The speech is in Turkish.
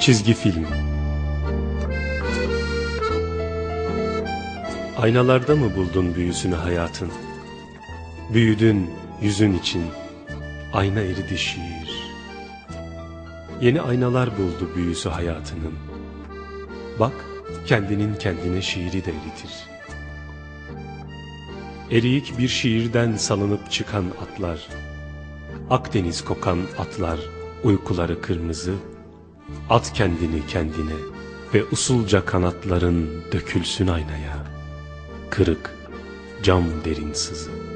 Çizgi film Aynalarda mı buldun büyüsünü hayatın? Büyüdün yüzün için, ayna eridi şiir. Yeni aynalar buldu büyüsü hayatının. Bak, kendinin kendine şiiri de eritir. Eriyik bir şiirden salınıp çıkan atlar, Akdeniz kokan atlar, uykuları kırmızı, At kendini kendine ve usulca kanatların dökülsün aynaya, Kırık, cam derin sızı.